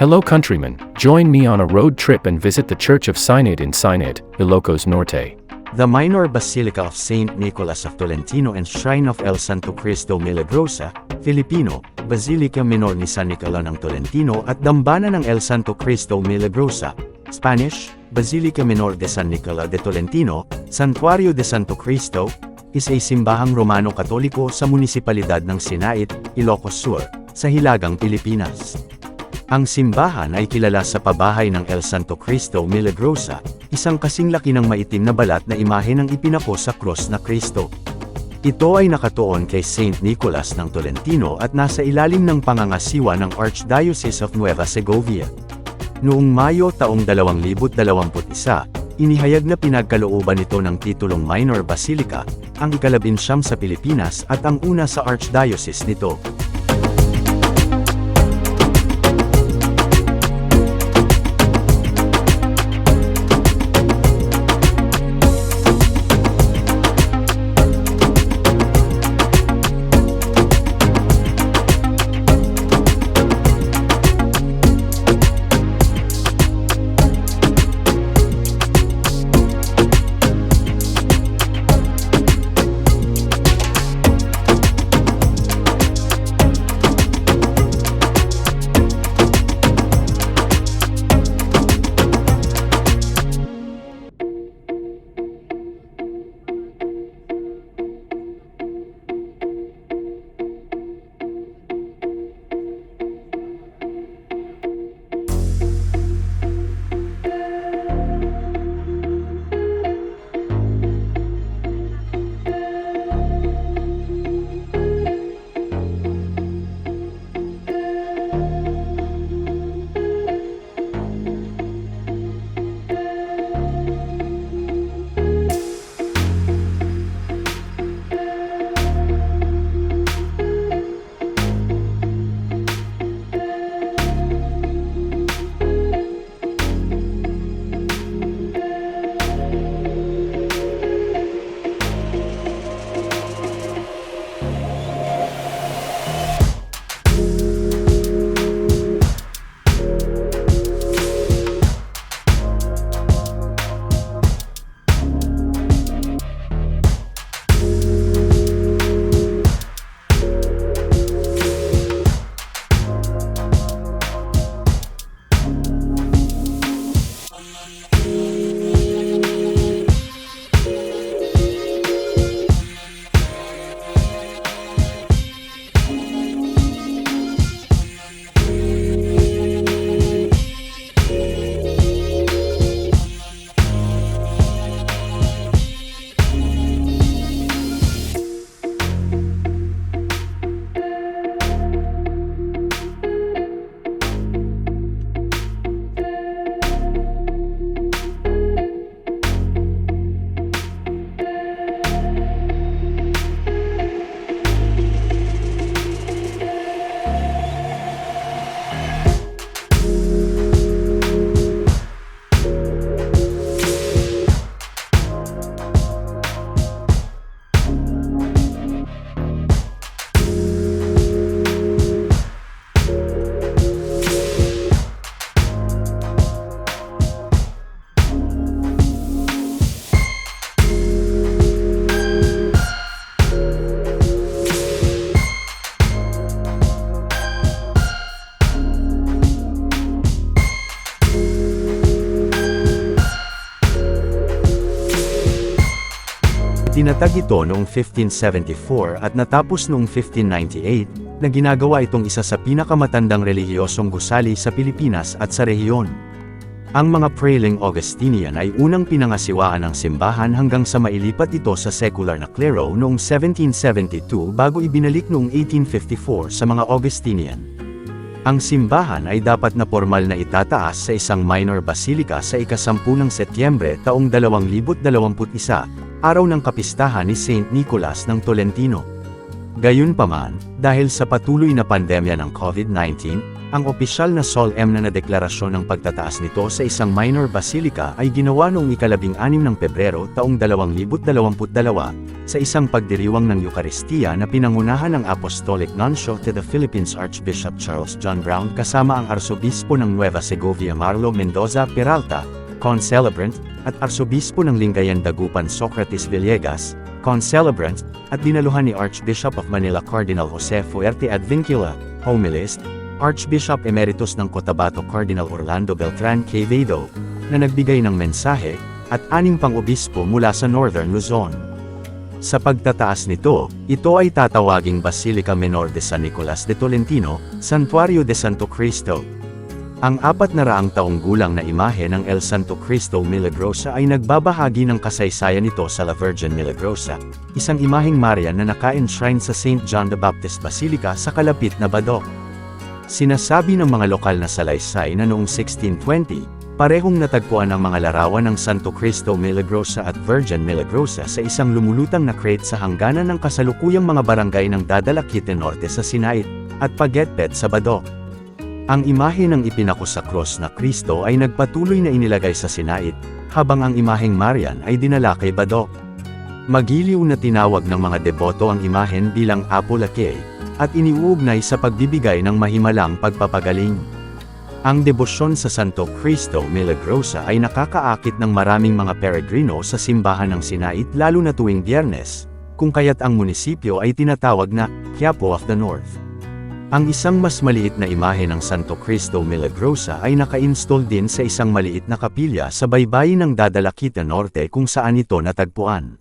Hello countrymen, join me on a road trip and visit the Church of Sinod in Sinod, Ilocos Norte. The Minor Basilica of Saint Nicholas of Tolentino and Shrine of El Santo Cristo Milagrosa, Filipino, Basilica Minor ni San Nicola ng Tolentino at Dambana ng El Santo Cristo Milagrosa, Spanish, Basilica Minor de San Nicola de Tolentino, Santuario de Santo Cristo, is a simbahang Romano-Katoliko sa munisipalidad ng Sinait, Ilocos Sur, sa Hilagang Pilipinas. Ang simbahan ay kilala sa pabahay ng El Santo Cristo Milagrosa, isang kasing laki ng maitim na balat na imahe ng ipinako sa cross na Kristo. Ito ay nakatuon kay Saint Nicholas ng Tolentino at nasa ilalim ng pangangasiwa ng Archdiocese of Nueva Segovia. Noong Mayo taong 2021, inihayag na pinagkalooban ito ng titulong Minor Basilica, ang ikalabinsyam sa Pilipinas at ang una sa Archdiocese nito. Tinatag ito noong 1574 at natapos noong 1598, na ginagawa itong isa sa pinakamatandang relihiyosong gusali sa Pilipinas at sa rehiyon. Ang mga Praeling Augustinian ay unang pinangasiwaan ng simbahan hanggang sa mailipat ito sa secular na klero noong 1772 bago ibinalik noong 1854 sa mga Augustinian. Ang simbahan ay dapat na formal na itataas sa isang minor basilica sa ikasampu ng Setyembre taong 2021, araw ng kapistahan ni Saint Nicholas ng Tolentino. Gayunpaman, dahil sa patuloy na pandemya ng COVID-19, Ang opisyal na solemn na nadeklarasyon ng pagtataas nito sa isang minor basilica ay ginawa noong ikalabing-anim ng Pebrero taong 2022 sa isang pagdiriwang ng Eukaristiya na pinangunahan ng Apostolic Nuncio to the Philippines Archbishop Charles John Brown kasama ang Arsobispo ng Nueva Segovia Marlo Mendoza Peralta, Concelebrant, at Arsobispo ng Lingayen Dagupan Socrates Villegas, Concelebrant, at dinaluhan ni Archbishop of Manila Cardinal Jose Fuerte Advincula, Homilist, Archbishop Emeritus ng Cotabato Cardinal Orlando Beltran Quevedo, na nagbigay ng mensahe, at aning pang obispo mula sa Northern Luzon. Sa pagtataas nito, ito ay tatawaging Basilica Menor de San Nicolas de Tolentino, Santuario de Santo Cristo. Ang apat na raang taong gulang na imahe ng El Santo Cristo Milagrosa ay nagbabahagi ng kasaysayan nito sa La Virgen Milagrosa, isang imaheng Marian na naka-enshrine sa St. John the Baptist Basilica sa kalapit na Badok. Sinasabi ng mga lokal na salaysay na noong 1620, parehong natagpuan ang mga larawan ng Santo Cristo Milagrosa at Virgin Milagrosa sa isang lumulutang na crate sa hangganan ng kasalukuyang mga barangay ng Dadalaquite Norte sa Sinait, at Pagetpet sa Badok. Ang imahe ng ipinako sa cross na Kristo ay nagpatuloy na inilagay sa Sinait, habang ang imaheng Marian ay dinala kay Badok. Magiliw na tinawag ng mga deboto ang imahen bilang Apo Lake, at iniuugnay sa pagbibigay ng mahimalang pagpapagaling. Ang debosyon sa Santo Cristo Milagrosa ay nakakaakit ng maraming mga peregrino sa simbahan ng Sinait lalo na tuwing biyernes, kung kaya't ang munisipyo ay tinatawag na Quiapo of the North. Ang isang mas maliit na imahe ng Santo Cristo Milagrosa ay naka-install din sa isang maliit na kapilya sa baybayin ng Dadalaquita Norte kung saan ito natagpuan.